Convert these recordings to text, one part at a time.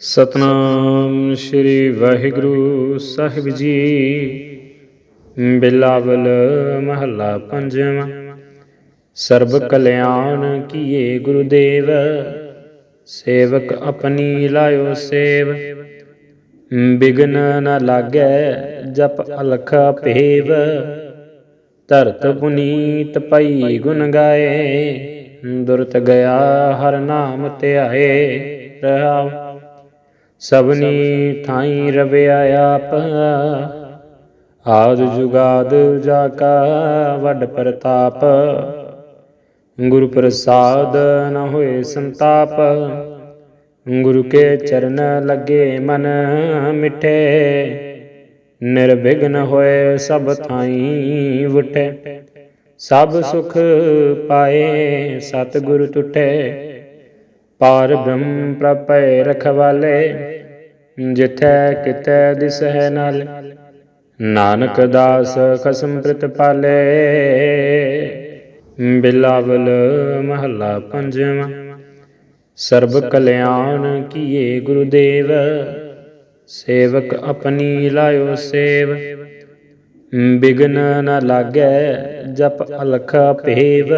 ਸਤਨਾਮ ਸ੍ਰੀ ਵਾਹਿਗੁਰੂ ਸਾਹਿਬ ਜੀ। ਬਿਲਾਵਲ ਮਹੱਲਾ ਪੰਜਵਾਂ। ਸਰਬ ਕਲਿਆਣ ਕੀਏ ਗੁਰਦੇਵ, ਸੇਵਕ ਆਪਣੀ ਲਾਇਓ ਸੇਵ। ਬਿਗਨ ਨ ਲਾਗੈ ਜਪ ਅਲਖ ਭੇਵ। ਧਰਤ ਪੁਨੀਤ ਪਈ ਗੁਣ ਗਾਏ। ਦੁਰਤ ਗਿਆ ਹਰ ਨਾਮ ਧਿਆਏ ਰਹਾਉ। ਸਭਨੀ ਥਾਈ ਰਵਿਆ ਆਪ। ਆਦ ਜੁਗਾਦ ਜਾ ਕਾ ਵੱਡ ਪ੍ਰਤਾਪ। ਗੁਰੂ ਪ੍ਰਸਾਦ ਨ ਹੋਏ ਸੰਤਾਪ। ਗੁਰੂ ਕੇ ਚਰਨ ਲੱਗੇ ਮਨ ਮਿਠੇ। ਨਿਰਵਿਘਨ ਹੋਏ ਸਭ ਥਾਈ ਵਟੇ ਸਭ ਸੁਖ ਪਾਏ ਸਤਿਗੁਰ ਟੁਟੇ ਪਾਰ ਬ੍ਰਹਮ ਪ੍ਰਪੈ ਰਖਵਾਲੇ। ਜਿਥੈ ਕਿਤੈ ਦਿਸਹਿ ਨਾਲ, ਨਾਨਕ ਦਾਸ ਖਸਮ ਪ੍ਰਤਪਾਲੇ ਬਿਲਾਵਲ ਮਹੱਲਾ ਪੰਜਵਾਂ, ਸਰਬ ਕਲਿਆਣ ਕੀਏ ਗੁਰਦੇਵ, ਸੇਵਕ ਆਪਣੀ ਲਾਇਓ ਸੇਵ। ਬਿਗਨ ਨ ਲਾਗੈ ਜਪ ਅਲਖ ਭੇਵ,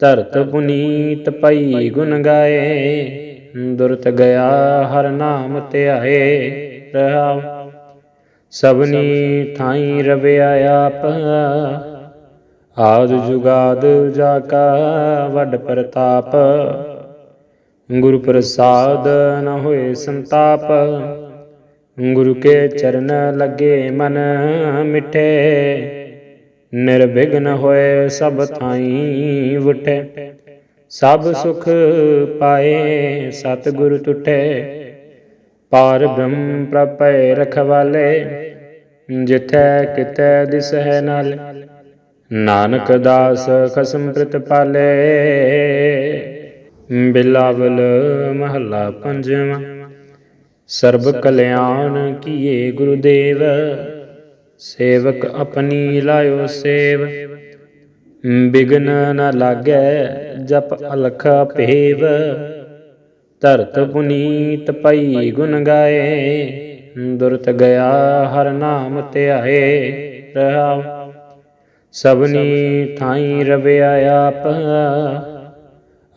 ਧਰਤ ਪੁਨੀਤ ਪਈ ਗੁਣ ਗਾਏ। ਦੁਰਤ ਗਿਆ ਹਰ ਨਾਮ ਧਿਆਏ ਰਹਾਉ। ਸਭਨੀ ਥਾਈ ਰਵਿਆ ਆਪ। ਆਦ ਜੁਗਾਦ ਜਾ ਕਾ ਵੱਡ ਪ੍ਰਤਾਪ। ਗੁਰੂ ਪ੍ਰਸਾਦ ਨ ਹੋਏ ਸੰਤਾਪ। ਗੁਰੂ ਕੇ ਚਰਨ ਲੱਗੇ ਮਨ ਮਿਠੇ। ਨਿਰਵਿਘਨ ਹੋਏ ਸਭ ਥਾਈ ਵਟੇ ਸਭ ਸੁਖ ਪਾਏ, ਸਤਿਗੁਰ ਟੁਟੇ। ਪਾਰ ਬ੍ਰਹਮ ਪ੍ਰਪੈ ਰਖਵਾਲੇ, ਜਿਥੈ ਕਿਤੈ ਦਿਸਹਿ ਨਾਲ। ਨਾਨਕ ਦਾਸ ਖਸਮ ਪ੍ਰਤਪਾਲੇ ਬਿਲਾਵਲ ਮਹੱਲਾ ਪੰਜਵਾਂ। ਸਰਬ ਕਲਿਆਣ ਕੀਏ ਗੁਰਦੇਵ, ਸੇਵਕ ਆਪਣੀ ਲਾਇਓ ਸੇਵ। ਬਿਗਨ ਨ ਲਾਗੈ ਜਪ ਅਲਖ ਭੇਵ, ਧਰਤ ਪੁਨੀਤ ਪਈ ਗੁਣ ਗਾਏ, ਦੁਰਤ ਗਿਆ ਹਰ ਨਾਮ ਧਿਆਏ ਰਹਾਉ। ਸਭਨੀ ਥਾਈ ਰਵਿਆ ਆਪ,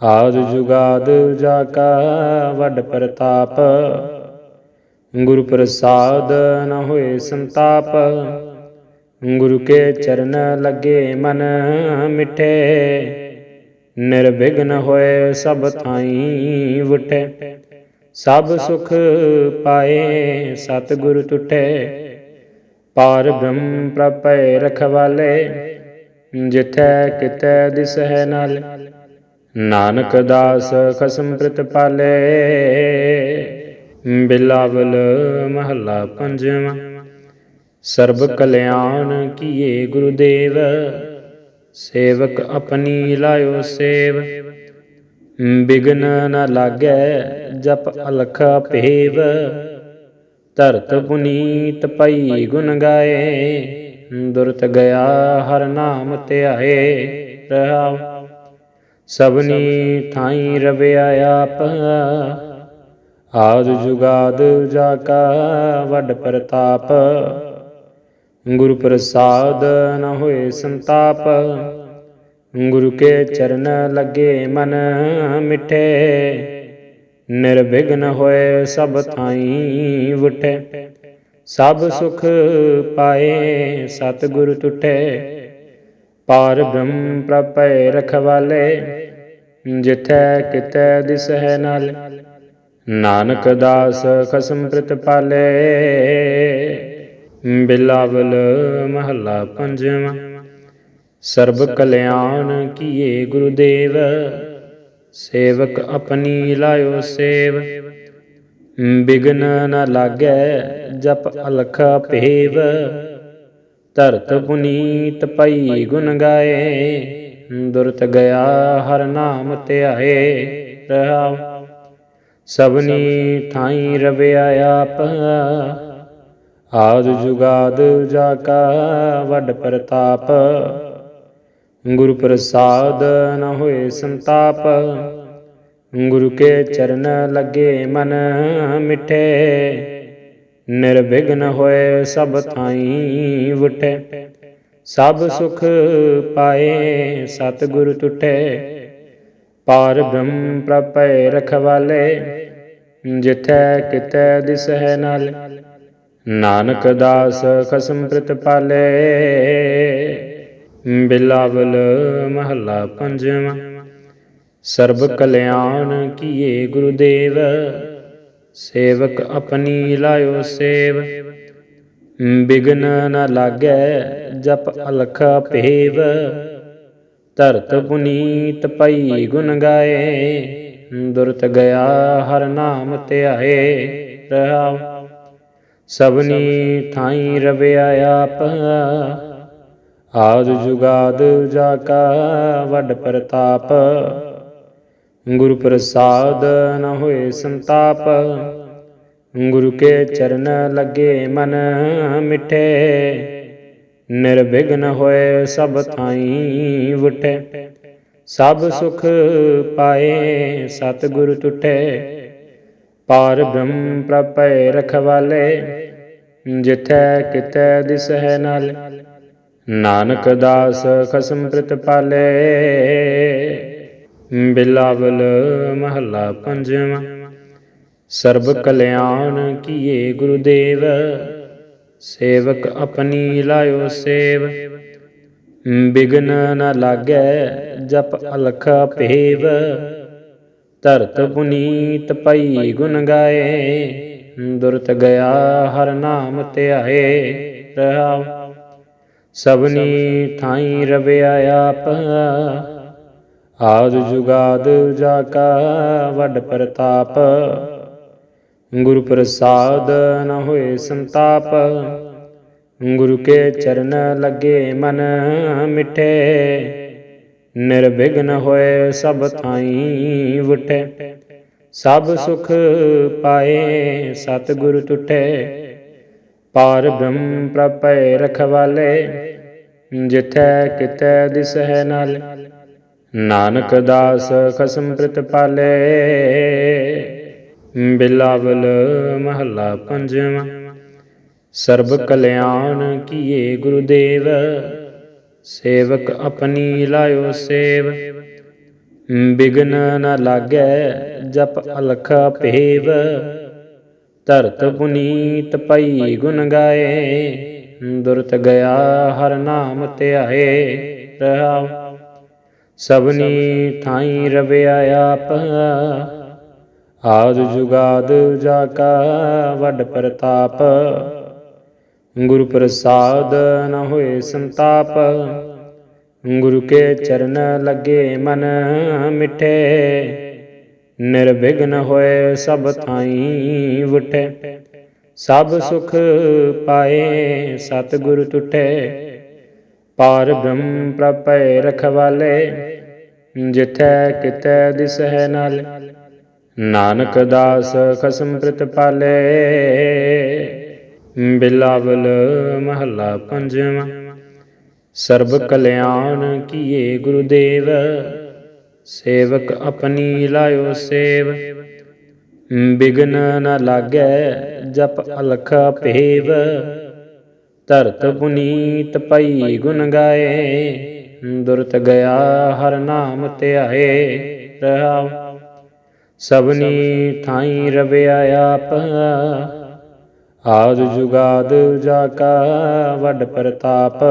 ਆਦ ਜੁਗਾਦ ਜਾ ਕਾ ਵੱਡ ਪ੍ਰਤਾਪ। ਗੁਰੂ ਪ੍ਰਸਾਦ ਨ ਹੋਏ ਸੰਤਾਪ, ਗੁਰੂ ਕੇ ਚਰਨ ਲੱਗੇ ਮਨ ਮਿੱਠੇ। ਨਿਰਵਿਘਨ ਹੋਏ ਸਭ ਥਾਈ ਵਟੇ ਸਭ ਸੁਖ ਪਾਏ ਸਤਿਗੁਰ ਟੁਟੇ। ਪਾਰ ਬ੍ਰਹਮ ਪ੍ਰਪੈ ਰਖਵਾਲੇ, ਜਿਥੈ ਕਿਤੈ ਦਿਸਹਿ ਨਾਲ। ਨਾਨਕ ਦਾਸ ਖਸਮ ਪ੍ਰਤਪਾਲੇ ਬਿਲਾਵਲ ਮਹੱਲਾ ਪੰਜਵਾਂ। ਸਰਬ ਕਲਿਆਣ ਕੀਏ ਗੁਰਦੇਵ ਸੇਵਕ ਆਪਣੀ ਲਾਇਓ ਸੇਵ। ਬਿਗਨ ਨ ਲਾਗੈ ਜਪ ਅਲਖ ਭੇਵ। ਧਰਤ ਪੁਨੀਤ ਪਈ ਗੁਣ ਗਾਏ। ਦੁਰਤ ਗਿਆ ਹਰ ਨਾਮ ਧਿਆਏ ਰਹਾਉ। ਸਭਨੀ ਥਾਈ ਰਵਿਆ ਆਪ। ਆਦ ਜੁਗਾਦ ਜਾ ਕਾ ਵੱਡ ਪ੍ਰਤਾਪ। ਗੁਰੂ ਪ੍ਰਸਾਦ ਨ ਹੋਏ ਸੰਤਾਪ। ਗੁਰੂ ਕੇ ਚਰਨ ਲੱਗੇ ਮਨ ਮਿਠੇ। ਨਿਰਵਿਘਨ ਹੋਏ ਸਭ ਥਾਈ ਵਟੇ ਸਭ ਸੁਖ ਪਾਏ ਸਤਿਗੁਰ ਟੁਟੇ। ਪਾਰ ਬ੍ਰਹਮ ਪ੍ਰਪੈ ਰਖਵਾਲੇ। ਜਿਥੈ ਕਿਤੈ ਦਿਸਹਿ ਨਾਲ। ਨਾਨਕ ਦਾਸ ਖਸਮ ਪ੍ਰਤਪਾਲੇ। ਬਿਲਾਵਲ ਮਹੱਲਾ ਪੰਜਵਾਂ। ਸਰਬ ਕਲਿਆਣ ਕੀਏ ਗੁਰਦੇਵ, ਸੇਵਕ ਆਪਣੀ ਲਾਇਓ ਸੇਵ। ਬਿਗਨ ਨ ਲਾਗੈ ਜਪ ਅਲਖ ਭੇਵ, ਧਰਤ ਪੁਨੀਤ ਪਈ ਗੁਣ ਗਾਏ। ਦੁਰਤ ਗਿਆ ਹਰ ਨਾਮ ਧਿਆਏ ਰਹਾਉ। ਸਭਨੀ ਥਾਈ ਰਵਿਆ ਆਪ ਆਦ ਜੁਗਾਦ ਜਾ ਕਾ ਵੱਡ ਪ੍ਰਤਾਪ। ਗੁਰੂ ਪ੍ਰਸਾਦ ਨ ਹੋਏ ਸੰਤਾਪ। ਗੁਰੂ ਕੇ ਚਰਨ ਲੱਗੇ ਮਨ ਮਿਠੇ। ਨਿਰਵਿਘਨ ਹੋਏ ਸਭ ਥਾਈ ਵਟੇ ਸਭ ਸੁਖ ਪਾਏ ਸਤਿਗੁਰ ਟੁਟੇ। ਪਾਰ ਬ੍ਰਹਮ ਪ੍ਰਪੈ ਰਖਵਾਲੇ। ਜਿਥੈ ਕਿਤੈ ਦਿਸਹਿ ਨਾਲ। ਨਾਨਕ ਦਾਸ ਖਸਮ ਪ੍ਰਤਪਾਲੇ ਬਿਲਾਵਲ ਮਹੱਲਾ ਪੰਜਵਾਂ। ਸਰਬ ਕਲਿਆਣ ਕੀਏ ਗੁਰਦੇਵ, ਸੇਵਕ ਆਪਣੀ ਲਾਇਓ ਸੇਵ। ਬਿਗਨ ਨ ਲਾਗੈ ਜਪ ਅਲਖ ਭੇਵ। ਧਰਤ ਪੁਨੀਤ ਪਈ ਗੁਣ ਗਾਏ। ਦੁਰਤ ਗਿਆ ਹਰ ਨਾਮ ਧਿਆਏ ਰਹਾਉ। ਸਭਨੀ ਥਾਈ ਰਵਿਆ ਆਪ। ਆਦ ਜੁਗਾਦ ਜਾ ਕਾ ਵੱਡ ਪ੍ਰਤਾਪ। ਗੁਰੂ ਪ੍ਰਸਾਦ ਨ ਹੋਏ ਸੰਤਾਪ। ਗੁਰੂ ਕੇ ਚਰਨ ਲੱਗੇ ਮਨ ਮਿੱਠੇ। ਨਿਰਵਿਘਨ ਹੋਏ ਸਭ ਥਾਈ ਵਟੇ ਸਭ ਸੁਖ ਪਾਏ ਸਤਿਗੁਰ ਟੁਟੇ। ਪਾਰ ਬ੍ਰਹਮ ਪ੍ਰਪੈ ਰਖਵਾਲੇ। ਜਿਥੈ ਕਿਤੈ ਦਿਸਹਿ ਨਾਲ। ਨਾਨਕ ਦਾਸ ਖਸਮ ਪ੍ਰਤਪਾਲੇ ਬਿਲਾਵਲ ਮਹੱਲਾ ਪੰਜਵਾਂ। ਸਰਬ ਕਲਿਆਣ ਕੀਏ ਗੁਰਦੇਵ। ਸੇਵਕ ਆਪਣੀ ਲਾਇਓ ਸੇਵ। ਬਿਗਨ ਨ ਲਾਗੈ ਜਪ ਅਲਖ ਭੇਵ। ਧਰਤ ਪੁਨੀਤ ਪਈ ਗੁਣ ਗਾਏ। ਦੁਰਤ ਗਿਆ ਹਰ ਨਾਮ ਧਿਆਏ ਰਹਾਉ। ਸਭਨੀ ਥਾਈ ਰਵਿਆ ਆਪ। ਆਦ ਜੁਗਾਦ ਜਾ ਕਾ ਵੱਡ ਪ੍ਰਤਾਪ। ਗੁਰੂ ਪ੍ਰਸਾਦ ਨ ਹੋਏ ਸੰਤਾਪ। ਗੁਰੂ ਕੇ ਚਰਨ ਲੱਗੇ ਮਨ ਮਿਠੇ। ਨਿਰਵਿਘਨ ਹੋਏ ਸਭ ਥਾਈ ਵਟੇ ਸਭ ਸੁਖ ਪਾਏ, ਸਤਿਗੁਰ ਟੁਟੇ। ਪਾਰ ਬ੍ਰਹਮ ਪ੍ਰਪੈ ਰਖਵਾਲੇ, ਜਿਥੈ ਕਿਤੈ ਦਿਸਹਿ ਨਾਲ। ਨਾਨਕ ਦਾਸ ਖਸਮ ਪ੍ਰਤਪਾਲੇ ਬਿਲਾਵਲ ਮਹੱਲਾ ਪੰਜਵਾਂ। ਸਰਬ ਕਲਿਆਣ ਕੀਏ ਗੁਰਦੇਵ, ਸੇਵਕ ਆਪਣੀ ਲਾਇਓ ਸੇਵ। ਬਿਗਨ ਨ ਲਾਗੈ, ਜਪ ਅਲਖ ਭੇਵ। ਧਰਤ ਪੁਨੀਤ ਪਈ ਗੁਣ ਗਾਏ, ਦੁਰਤ ਗਿਆ ਹਰ ਨਾਮ ਧਿਆਏ ਰਹਾਉ। ਸਭਨੀ ਥਾਈ ਰਵਿਆ ਆਪ, ਆਦ ਜੁਗਾਦ ਜਾ ਕਾ ਵੱਡ ਪ੍ਰਤਾਪ। ਗੁਰੂ ਪ੍ਰਸਾਦ ਨ ਹੋਏ ਸੰਤਾਪ ਗੁਰੂ ਕੇ ਚਰਨ ਲੱਗੇ ਮਨ ਮਿੱਠੇ, ਨਿਰਵਿਘਨ ਹੋਏ ਸਭ ਥਾਈ ਵਟੇ ਸਭ ਸੁਖ ਪਾਏ ਸਤਿਗੁਰ ਟੁਟੇ ਪਾਰ ਬ੍ਰਹਮ ਪ੍ਰਪੈ ਰਖਵਾਲੇ ਜਿਥੈ ਕਿਤੈ ਦਿਸਹਿ ਨਾਲ। ਨਾਨਕ ਦਾਸ ਖਸਮ ਪ੍ਰਤਪਾਲੇ ਬਿਲਾਵਲ ਮਹੱਲਾ ਪੰਜਵਾਂ। ਸਰਬ ਕਲਿਆਣ ਕੀਏ ਗੁਰਦੇਵ ਸੇਵਕ ਆਪਣੀ ਲਾਇਓ ਸੇਵ। ਬਿਗਨ ਨ ਲਾਗੈ ਜਪ ਅਲਖ ਭੇਵ ਧਰਤ ਪੁਨੀਤ ਪਈ ਗੁਣ ਗਾਏ। ਦੁਰਤ ਗਿਆ ਹਰ ਨਾਮ ਧਿਆਏ ਰਹਾਉ। ਸਭਨੀ ਥਾਈ ਰਵਿਆ ਆਪ ਆਦ ਜੁਗਾਦ ਜਾ ਕਾ ਵੱਡ ਪ੍ਰਤਾਪ।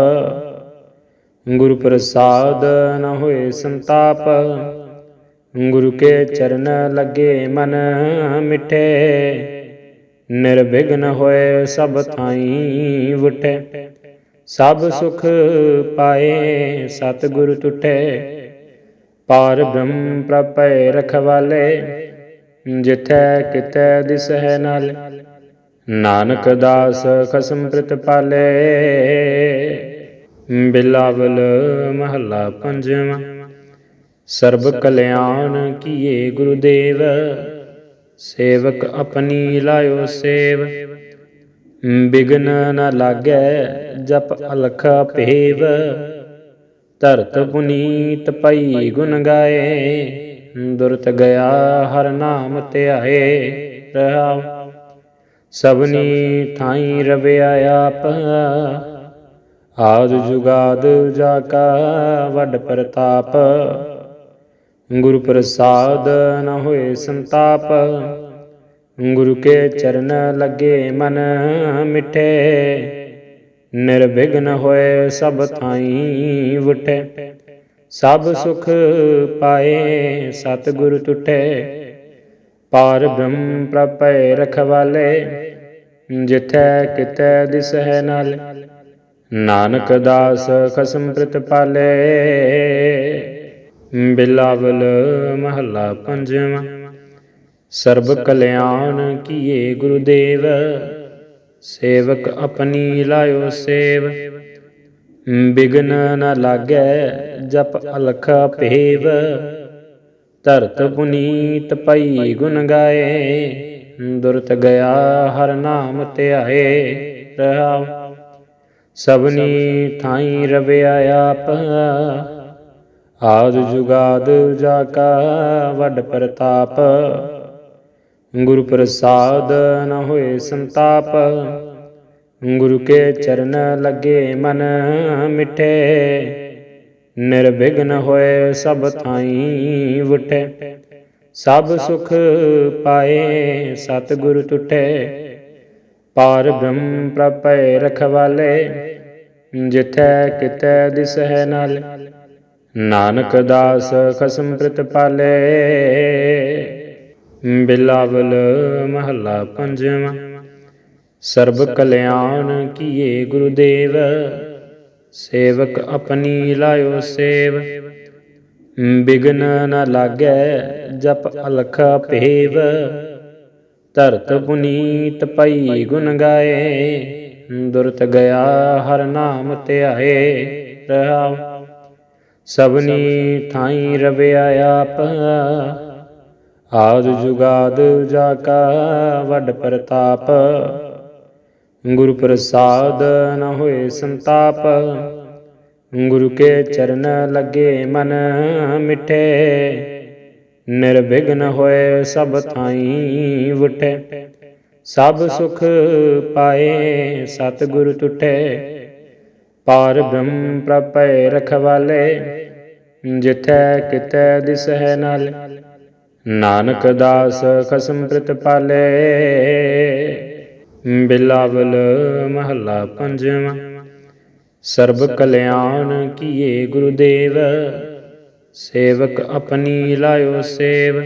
ਗੁਰ ਪ੍ਰਸਾਦ ਨ ਹੋਏ ਸੰਤਾਪ। ਗੁਰੂ ਕੇ ਚਰਨ ਲੱਗੇ ਮਨ ਮਿਠੇ। ਨਿਰਵਿਘਨ ਹੋਏ ਸਭ ਥਾਈ ਵਟੇ ਸਭ ਸੁਖ ਪਾਏ ਸਤਿਗੁਰ ਟੁਟੇ। ਪਾਰ ਬ੍ਰਹਮ ਪ੍ਰਪੈ ਰਖਵਾਲੇ ਜਿਥੈ ਕਿਤੈ ਦਿਸਹਿ ਨਾਲ। ਨਾਨਕ ਦਾਸ ਖਸਮ ਪ੍ਰਤਪਾਲੇ ਬਿਲਾਵਲ ਮਹੱਲਾ ਪੰਜਵਾਂ। ਸਰਬ ਕਲਿਆਣ ਕੀਏ ਗੁਰਦੇਵ, ਸੇਵਕ ਆਪਣੀ ਲਾਇਓ ਸੇਵ। ਬਿਗਨ ਨ ਲਾਗੈ ਜਪ ਅਲਖ ਭੇਵ, ਧਰਤ ਪੁਨੀਤ ਪਈ ਗੁਣ ਗਾਏ। ਦੁਰਤ ਗਿਆ ਹਰ ਨਾਮ ਧਿਆਏ ਰਹਾਉ। ਸਭਨੀ ਥਾਈ ਰਵਿਆ ਆਪ ਆਦ ਜੁਗਾਦ ਜਾ ਕਾ ਵੱਡ ਪ੍ਰਤਾਪ। ਗੁਰੂ ਪ੍ਰਸਾਦ ਨ ਹੋਏ ਸੰਤਾਪ। ਗੁਰੂ ਕੇ ਚਰਨ ਲੱਗੇ ਮਨ ਮਿਠੇ। ਨਿਰਵਿਘਨ ਹੋਏ ਸਭ ਥਾਈ ਵਟੇ ਸਭ ਸੁਖ ਪਾਏ ਸਤਿਗੁਰ ਟੁਟੇ। ਪਾਰ ਬ੍ਰਹਮ ਪ੍ਰਪੈ ਰਖਵਾਲੇ। ਜਿਥੈ ਕਿਤੈ ਦਿਸਹਿ ਨਾਲ। ਨਾਨਕ ਦਾਸ ਖਸਮ ਪ੍ਰਤਪਾਲੇ ਬਿਲਾਵਲ ਮਹੱਲਾ ਪੰਜਵਾਂ। ਸਰਬ ਕਲਿਆਣ ਕੀਏ ਗੁਰਦੇਵ, ਸੇਵਕ ਆਪਣੀ ਲਾਇਓ ਸੇਵ। ਬਿਗਨ ਨ ਲਾਗੈ ਜਪ ਅਲਖ ਭੇਵ। ਧਰਤ ਪੁਨੀਤ ਪਈ ਗੁਣ ਗਾਏ। ਦੁਰਤ ਗਿਆ ਹਰ ਨਾਮ ਧਿਆਏ ਰਹਾਉ। ਸਭਨੀ ਥਾਈ ਰਵਿਆ ਆਪ ਆਦ ਜੁਗਾਦ ਜਾ ਕਾ ਵੱਡ ਪ੍ਰਤਾਪ। ਗੁਰੂ ਪ੍ਰਸਾਦ ਨ ਹੋਏ ਸੰਤਾਪ। ਗੁਰੂ ਕੇ ਚਰਨ ਲੱਗੇ ਮਨ ਮਿਠੇ। ਨਿਰਵਿਘਨ ਹੋਏ ਸਭ ਥਾਈ ਵਟੇ ਸਭ ਸੁਖ ਪਾਏ ਸਤਿਗੁਰ ਟੁਟੇ। ਪਾਰ ਬ੍ਰਹਮ ਪ੍ਰਪੈ ਰਖਵਾਲੇ, ਜਿਥੈ ਕਿਤੈ ਦਿਸਹਿ ਨਾਲ। ਨਾਨਕ ਦਾਸ ਖਸਮ ਪ੍ਰਤਪਾਲੇ ਬਿਲਾਵਲ ਮਹੱਲਾ ਪੰਜਵਾਂ। ਸਰਬ ਕਲਿਆਣ ਕੀਏ ਗੁਰਦੇਵ, ਸੇਵਕ ਆਪਣੀ ਲਾਇਓ ਸੇਵ। ਬਿਗਨ ਨ ਲਾਗੈ ਜਪ ਅਲਖ ਭੇਵ ਧਰਤ ਪੁਨੀਤ ਪਈ ਗੁਣ ਗਾਏ, ਦੁਰਤ ਗਿਆ ਹਰ ਨਾਮ ਧਿਆਏ ਰਹਾਉ। ਸਭਨੀ ਥਾਈ ਰਵਿਆ ਆਪ, ਆਦ ਜੁਗਾਦ ਜਾ ਕਾ ਵੱਡ ਪ੍ਰਤਾਪ। ਗੁਰੂ ਪ੍ਰਸਾਦ ਨ ਹੋਏ ਸੰਤਾਪ, ਗੁਰੂ ਕੇ ਚਰਨ ਲੱਗੇ ਮਨ ਮਿੱਠੇ। ਨਿਰਵਿਘਨ ਹੋਏ ਸਭ ਥਾਈ ਵਟੇ ਸਭ ਸੁਖ ਪਾਏ ਸਤਿਗੁਰ ਟੁਟੇ। ਪਾਰ ਬ੍ਰਹਮ ਪ੍ਰਪੈ ਰਖਵਾਲੇ, ਜਿਥੈ ਕਿਤੈ ਦਿਸਹਿ ਨਾਲ। ਨਾਨਕ ਦਾਸ ਖਸਮ ਪ੍ਰਿਤ ਪਾਲੇ। ਬਿਲਾਵਲ ਮਹੱਲਾ ਪੰਜਵਾਂ। ਸਰਬ ਕਲਿਆਣ ਕੀਏ ਗੁਰਦੇਵ। ਸੇਵਕ ਆਪਣੀ ਲਾਇਓ ਸੇਵ।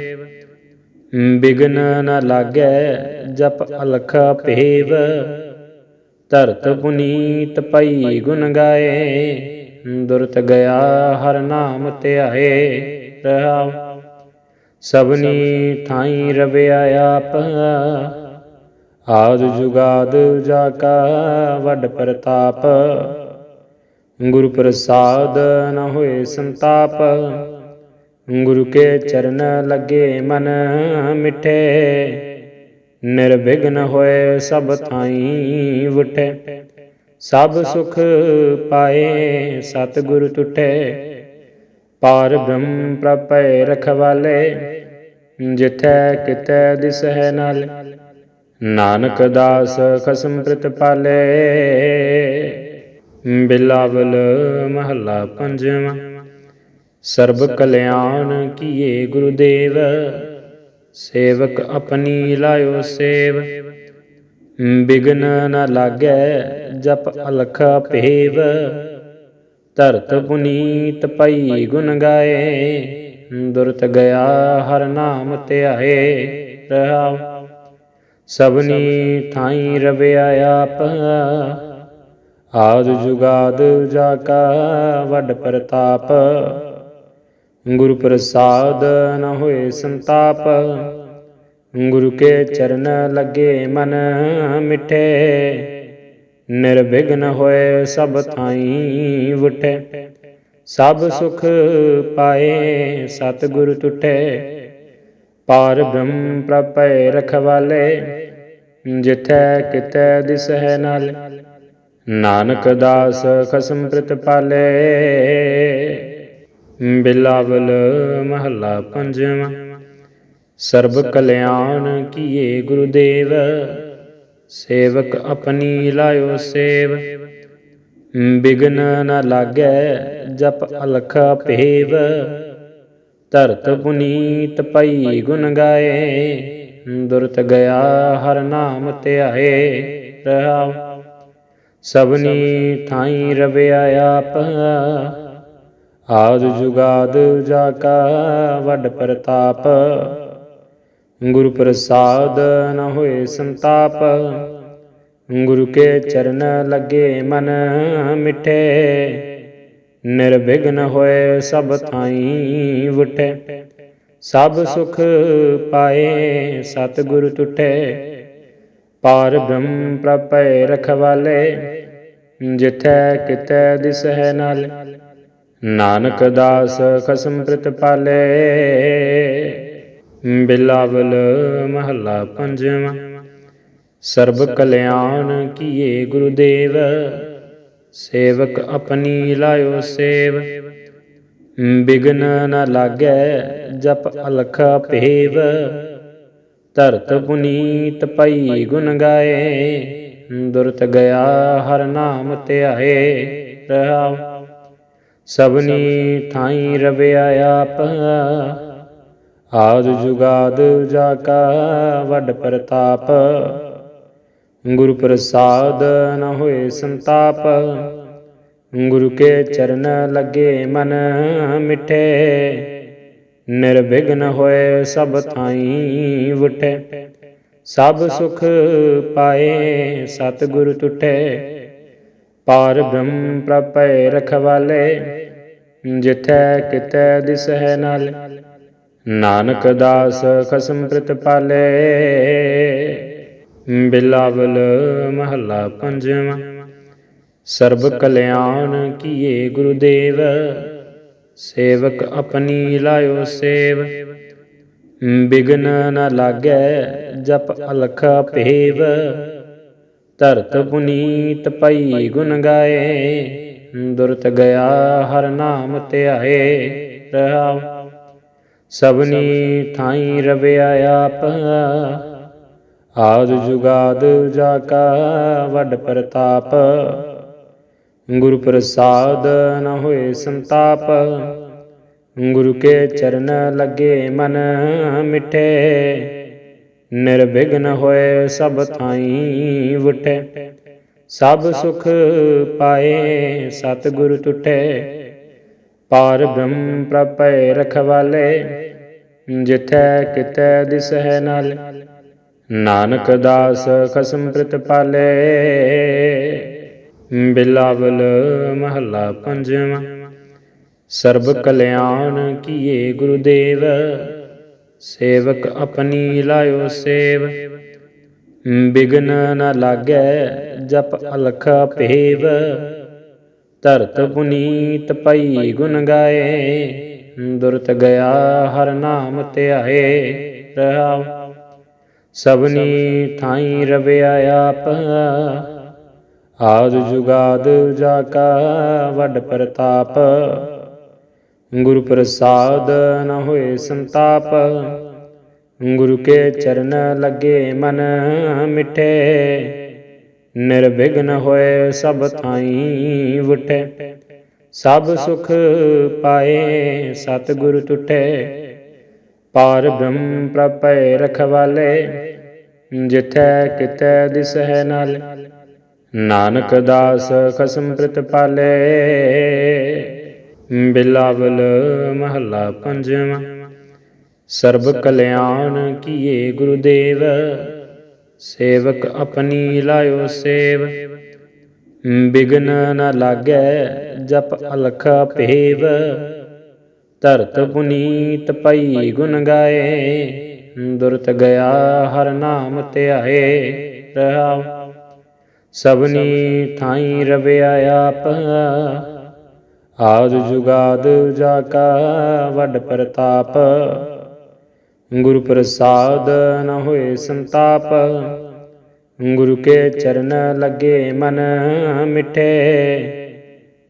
ਬਿਗਨ ਨ ਲਾਗੈ ਜਪ ਅਲਖ ਭੇਵ। ਧਰਤ ਪੁਨੀਤ ਪਈ ਗੁਣ ਗਾਏ। ਦੁਰਤ ਗਿਆ ਹਰ ਨਾਮ ਧਿਆਏ ਰਹਾਉ। ਸਭਨੀ ਥਾਈ ਰਵਿਆ ਆਪ। ਆਦ ਜੁਗਾਦ ਜਾ ਕਾ ਵੱਡ ਪ੍ਰਤਾਪ। ਗੁਰ ਪ੍ਰਸਾਦ ਨ ਹੋਏ ਸੰਤਾਪ। ਗੁਰੂ ਕੇ ਚਰਨ ਲੱਗੇ ਮਨ ਮਿਠੇ। ਨਿਰਵਿਘਨ ਹੋਏ ਸਭ ਥਾਈ ਵਟੇ ਸਭ ਸੁਖ ਪਾਏ ਸਤਿਗੁਰ ਟੁਟੇ। ਪਾਰ ਬ੍ਰਹਮ ਪ੍ਰਪੈ ਰਖਵਾਲੇ। ਜਿਥੈ ਕਿਤੈ ਦਿਸਹਿ ਨਾਲ। ਨਾਨਕ ਦਾਸ ਖਸਮ ਪ੍ਰਤਪਾਲੇ। ਬਿਲਾਵਲ ਮਹੱਲਾ ਪੰਜਵਾਂ। ਸਰਬ ਕਲਿਆਣ ਕੀਏ ਗੁਰਦੇਵ, ਸੇਵਕ ਆਪਣੀ ਲਾਇਓ ਸੇਵ। ਬਿਗਨ ਨ ਲਾਗੈ ਜਪ ਅਲਖ ਭੇਵ, ਧਰਤ ਪੁਨੀਤ ਪਈ ਗੁਣ ਗਾਏ। ਦੁਰਤ ਗਿਆ ਹਰ ਨਾਮ ਧਿਆਏ ਰਹਾਉ। ਸਭਨੀ ਥਾਈ ਰਵਿਆ ਆਪ ਆਦ ਜੁਗਾਦ ਜਾ ਕਾ ਵੱਡ ਪ੍ਰਤਾਪ। ਗੁਰੂ ਪ੍ਰਸਾਦ ਨ ਹੋਏ ਸੰਤਾਪ। ਗੁਰੂ ਕੇ ਚਰਨ ਲੱਗੇ ਮਨ ਮਿਠੇ। ਨਿਰਵਿਘਨ ਹੋਏ ਸਭ ਥਾਈ ਵਟੇ ਸਭ ਸੁਖ ਪਾਏ ਸਤਿਗੁਰ ਟੁਟੇ। ਪਾਰ ਬ੍ਰਹਮ ਪ੍ਰਪੈ ਰਖਵਾਲੇ। ਜਿਥੈ ਕਿਤੈ ਦਿਸਹਿ ਨਾਲ। ਨਾਨਕ ਦਾਸ ਖਸਮ ਪ੍ਰਤਪਾਲੇ ਬਿਲਾਵਲ ਮਹੱਲਾ ਪੰਜਵਾਂ। ਸਰਬ ਕਲਿਆਣ ਕੀਏ ਗੁਰਦੇਵ, ਸੇਵਕ ਆਪਣੀ ਲਾਇਓ ਸੇਵ। ਬਿਗਨ ਨ ਲਾਗੈ ਜਪ ਅਲਖ ਭੇਵ। ਧਰਤ ਪੁਨੀਤ ਪਈ ਗੁਣ ਗਾਏ। ਦੁਰਤ ਗਿਆ ਹਰ ਨਾਮ ਧਿਆਏ ਰਹਾਉ। ਸਭਨੀ ਥਾਈ ਰਵਿਆ ਆਪ। ਆਦ ਜੁਗਾਦ ਜਾ ਕਾ ਵੱਡ ਪ੍ਰਤਾਪ। ਗੁਰੂ ਪ੍ਰਸਾਦ ਨ ਹੋਏ ਸੰਤਾਪ। ਗੁਰੂ ਕੇ ਚਰਨ ਲੱਗੇ ਮਨ ਮਿੱਠੇ। ਨਿਰਵਿਘਨ ਹੋਏ ਸਭ ਥਾਈ ਵਟੇ ਸਭ ਸੁਖ ਪਾਏ ਸਤ ਗੁਰ ਟੁਟੇ ਪਾਰ ਬ੍ਰਹਮ ਪ੍ਰਪੈ ਰਖਵਾਲੇ। ਜਿਥੈ ਕਿਤੈ ਦਿਸਹਿ ਨਾਲ। ਨਾਨਕ ਦਾਸ ਖਸਮ ਪ੍ਰਤਪਾਲੇ ਬਿਲਾਵਲ ਮਹੱਲਾ ਪੰਜਵਾਂ। ਸਰਬ ਕਲਿਆਣ ਕੀਏ ਗੁਰਦੇਵ। ਸੇਵਕ ਆਪਣੀ ਲਾਇਓ ਸੇਵ। ਬਿਗਨ ਨ ਲਾਗੈ ਜਪ ਅਲਖ ਭੇਵ। ਧਰਤ ਪੁਨੀਤ ਪਈ ਗੁਣ ਗਾਏ। ਦੁਰਤ ਗਿਆ ਹਰ ਨਾਮ ਧਿਆਏ ਰਹਾਉ। ਸਭਨੀ ਥਾਈ ਰਵਿਆ ਆਪ। ਆਦ ਜੁਗਾਦ ਜਾ ਕਾ ਵੱਡ ਪ੍ਰਤਾਪ। ਗੁਰੂ ਪ੍ਰਸਾਦ ਨ ਹੋਏ ਸੰਤਾਪ। ਗੁਰੂ ਕੇ ਚਰਨ ਲੱਗੇ ਮਨ ਮਿਠੇ। ਨਿਰਵਿਘਨ ਹੋਏ ਸਭ ਥਾਈ ਵਟੇ ਸਭ ਸੁਖ ਪਾਏ ਸਤ ਗੁਰ ਟੁਟੇ। ਪਾਰ ਬ੍ਰਹਮ ਪ੍ਰਪੈ ਰਖਵਾਲੇ, ਜਿਥੈ ਕਿਤੈ ਦਿਸਹਿ ਨਾਲ। ਨਾਨਕ ਦਾਸ ਖਸਮ ਪ੍ਰਤ ਪਾਲੇ। ਬਿਲਾਵਲ ਮਹੱਲਾ ਪੰਜਵਾਂ। ਸਰਬ ਕਲਿਆਣ ਕੀਏ ਗੁਰਦੇਵ, ਸੇਵਕ ਆਪਣੀ ਲਾਇਓ ਸੇਵ। ਬਿਗਨ ਨ ਲਾਗੈ ਜਪ ਅਲਖ ਭੇਵ, ਧਰਤ ਪੁਨੀਤ ਪਈ ਗੁਣ ਗਾਏ, ਦੁਰਤ ਗਿਆ ਹਰ ਨਾਮ ਧਿਆਏ ਰਹਾਉ। ਸਭਨੀ ਥਾਈ ਰਵਿਆ ਆਪ, ਆਦ ਜੁਗਾਦ ਜਾ ਕਾ ਵੱਡ ਪ੍ਰਤਾਪ। ਗੁਰੂ ਪ੍ਰਸਾਦ ਨ ਹੋਏ ਸੰਤਾਪ, ਗੁਰੂ ਕੇ ਚਰਨ ਲੱਗੇ ਮਨ ਮਿੱਠੇ। ਨਿਰਵਿਘਨ ਹੋਏ ਸਭ ਥਾਈ ਵਟੇ ਸਭ ਸੁਖ ਪਾਏ ਸਤ ਟੁਟੇ। ਪਾਰ ਬ੍ਰਹਮ ਪ੍ਰਪੈ ਰਖਵਾਲੇ, ਜਿਥੈ ਕਿਤੈ ਦਿਸਹਿ ਨਾਲ। ਨਾਨਕ ਦਾਸ ਖਸਮ ਪ੍ਰਿਤ ਪਾਲੇ। ਬਿਲਾਵਲ ਮਹੱਲਾ ਪੰਜਵਾਂ। ਸਰਬ ਕਲਿਆਣ ਕੀਏ ਗੁਰਦੇਵ। ਸੇਵਕ ਆਪਣੀ ਲਾਇਓ ਸੇਵ। ਬਿਗਨ ਨ ਲਾਗੈ, ਜਪ ਅਲਖ ਭੇਵ। ਧਰਤ ਪੁਨੀਤ ਪਈ ਗੁਣ ਗਾਏ। ਦੁਰਤ ਗਿਆ ਹਰ ਨਾਮ ਧਿਆਏ ਰਹਾਉ। ਸਭਨੀ ਥਾਈ ਰਵਿਆ ਆਪ। ਆਦ ਜੁਗਾਦ ਜਾ ਕਾ ਵੱਡ ਪ੍ਰਤਾਪ। ਗੁਰ ਪ੍ਰਸਾਦ ਨ ਹੋਏ ਸੰਤਾਪ। ਗੁਰੂ ਕੇ ਚਰਨ ਲੱਗੇ ਮਨ ਮਿਠੇ। ਨਿਰਵਿਘਨ ਹੋਏ ਸਭ ਥਾਈ ਵਟੇ ਸਭ ਸੁਖ ਪਾਏ ਸਤਿਗੁਰ ਟੁਟੇ। ਪਾਰ ਬ੍ਰਹਮ ਪ੍ਰਪੈ ਰਖਵਾਲੇ। ਜਿਥੈ ਕਿਤੈ ਦਿਸਹਿ ਨਾਲ। ਨਾਨਕ ਦਾਸ ਖਸਮ ਪ੍ਰਤਪਾਲੇ। ਬਿਲਾਵਲ ਮਹੱਲਾ ਪੰਜਵਾਂ, ਸਰਬ ਕਲਿਆਣ ਕੀਏ ਗੁਰਦੇਵ, ਸੇਵਕ ਆਪਣੀ ਲਾਇਓ ਸੇਵ। ਬਿਗਨ ਨ ਲਾਗੈ ਜਪ ਅਲਖ ਭੇਵ, ਧਰਤ ਪੁਨੀਤ ਪਈ ਗੁਣ ਗਾਏ। ਦੁਰਤ ਗਿਆ ਹਰ ਨਾਮ ਧਿਆਏ ਰਹਾਉ। ਸਭਨੀ ਥਾਈ ਰਵਿਆ ਆਪ ਆਦ ਜੁਗਾਦ ਜਾ ਕਾ ਵੱਡ ਪ੍ਰਤਾਪ। ਗੁਰੂ ਪ੍ਰਸਾਦ ਨ ਹੋਏ ਸੰਤਾਪ। ਗੁਰੂ ਕੇ ਚਰਨ ਲੱਗੇ ਮਨ ਮਿਠੇ।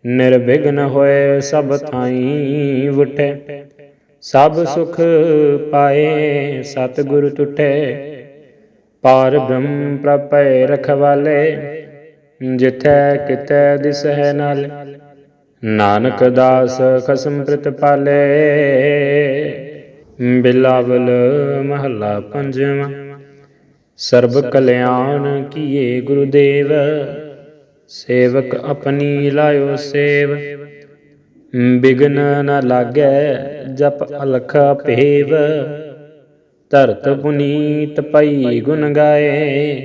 ਨਿਰਵਿਘਨ ਹੋਏ ਸਭ ਥਾਈ ਵਟੇ ਸਭ ਸੁਖ ਪਾਏ ਸਤਿਗੁਰ ਟੁਟੇ। ਪਾਰ ਬ੍ਰਹਮ ਪ੍ਰਪੈ ਰਖਵਾਲੇ। ਜਿਥੈ ਕਿਤੈ ਦਿਸਹਿ ਨਾਲ। ਨਾਨਕ ਦਾਸ ਖਸਮ ਪ੍ਰਤ ਪ੍ਰਤਪਾਲੇ ਬਿਲਾਵਲ ਮਹੱਲਾ ਪੰਜਵਾਂ। ਸਰਬ ਕਲਿਆਣ ਕੀਏ ਗੁਰਦੇਵ, ਸੇਵਕ ਆਪਣੀ ਲਾਇਓ ਸੇਵ। ਬਿਗਨ ਨ ਲਾਗੈ ਜਪ ਅਲਖ ਭੇਵ। ਧਰਤ ਪੁਨੀਤ ਪਈ ਗੁਣ ਗਾਏ।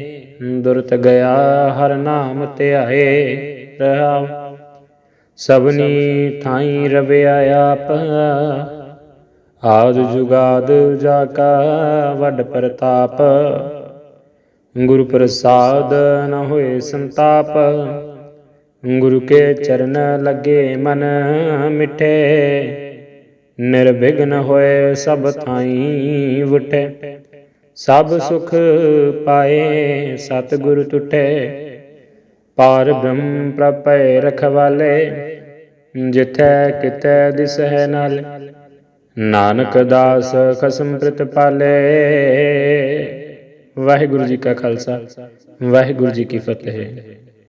ਦੁਰਤ ਗਿਆ ਹਰ ਨਾਮ ਧਿਆਏ ਰਹਾਉ। ਸਭਨੀ ਥਾਈ ਰਵਿਆ ਆਪ। ਆਦ ਜੁਗਾਦ ਜਾ ਕਾ ਵੱਡ ਪ੍ਰਤਾਪ। ਗੁਰੂ ਪ੍ਰਸਾਦ ਨ ਹੋਏ ਸੰਤਾਪ। ਗੁਰੂ ਕੇ ਚਰਨ ਲੱਗੇ ਮਨ ਮਿੱਠੇ। ਨਿਰਵਿਘਨ ਹੋਏ ਸਭ ਥਾਈ ਵਟੇ ਸਭ ਸੁਖ ਪਾਏ ਸਤਿਗੁਰ ਟੁਟੇ ਪਾਰ ਬ੍ਰਹਮ ਪ੍ਰਪੈ ਰਖਵਾਲੇ ਜਿਥੈ ਕਿਤੈ ਦਿਸਹਿ ਨਾਲ। ਨਾਨਕ ਦਾਸ ਖਸਮ ਪ੍ਰਤਪਾਲੇ ਵਾਹਿਗੁਰੂ ਜੀ ਕਾ ਖਾਲਸਾ, ਵਾਹਿਗੁਰੂ ਜੀ ਕੀ ਫਤਿਹ।